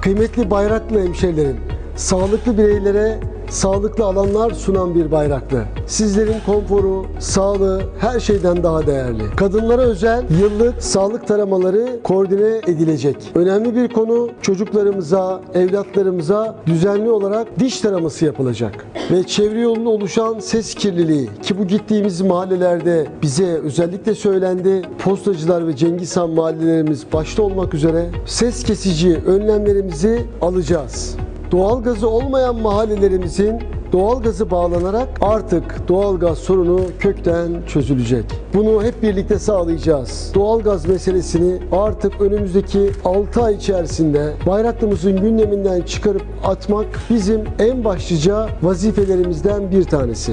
Kıymetli Bayraklı hemşehrilerim, sağlıklı bireylere sağlıklı alanlar sunan bir bayraklı. Sizlerin konforu, sağlığı her şeyden daha değerli. Kadınlara özel yıllık sağlık taramaları koordine edilecek. Önemli bir konu çocuklarımıza, evlatlarımıza düzenli olarak diş taraması yapılacak. Ve çevre yolunda oluşan ses kirliliği ki bu gittiğimiz mahallelerde bize özellikle söylendi. Postacılar ve Cengiz Han mahallelerimiz başta olmak üzere ses kesici önlemlerimizi alacağız. Doğalgazı olmayan mahallelerimizin doğalgazı bağlanarak artık doğalgaz sorunu kökten çözülecek. Bunu hep birlikte sağlayacağız. Doğalgaz meselesini artık önümüzdeki 6 ay içerisinde bayraklımızın gündeminden çıkarıp atmak bizim en başlıca vazifelerimizden bir tanesi.